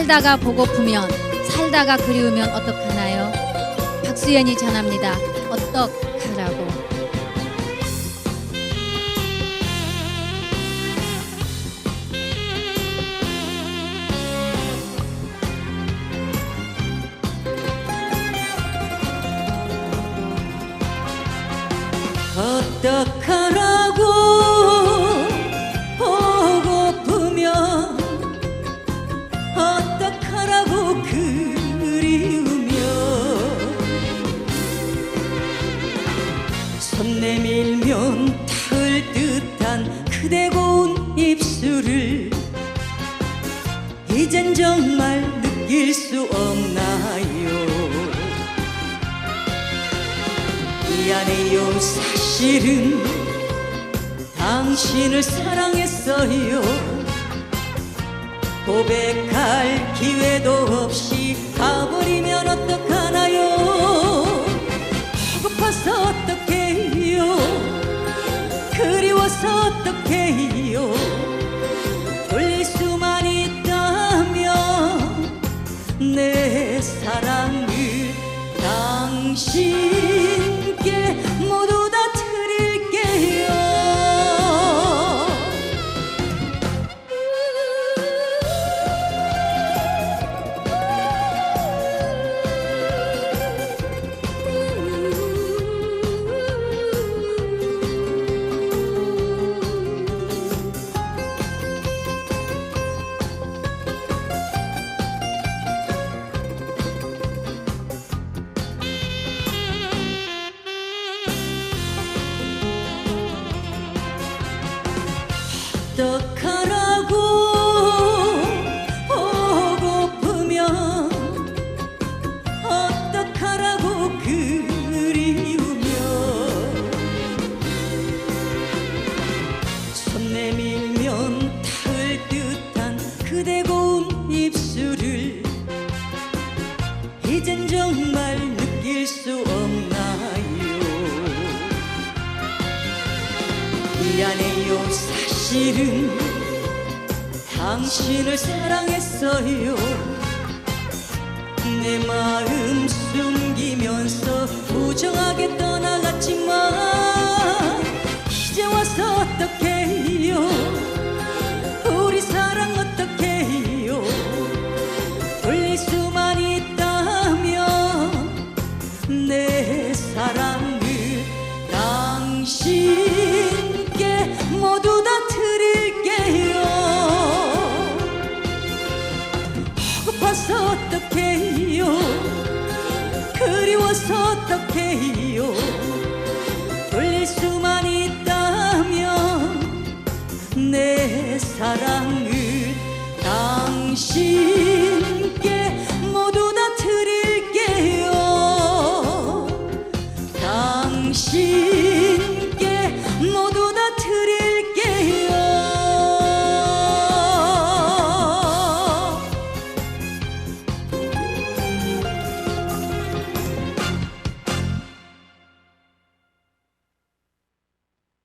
살다가 보고프면 살다가 그리우면 어떡하나요? 박수연이 전합니다. 어떡하라고. 어떡하 손 내밀면 닿을 듯한 그대 고운 입술을 이젠 정말 느낄 수 없나요? 미안해요 사실은 당신을 사랑했어요. 고백할 기회도 없이 가버리면 어떡하나요 어떡해요? 돌릴 수만 있다면 내 사랑을 당신 어떡하라고. 보고프면 어떡하라고 그리우며 손 내밀면 닿을 듯한 그대 고운 입술을 이젠 정말 느낄 수 없나요? 미안해요 사실은 당신을 사랑했어요. 내 마음 숨기면서 부정하게 떠나갔지만 이제 와서 어떡해요? 우리 사랑 어떡해요? 돌릴 수만 있다면 내 사랑을 당신 어떡해요? 돌릴 수만 있다면 내 사랑을 당신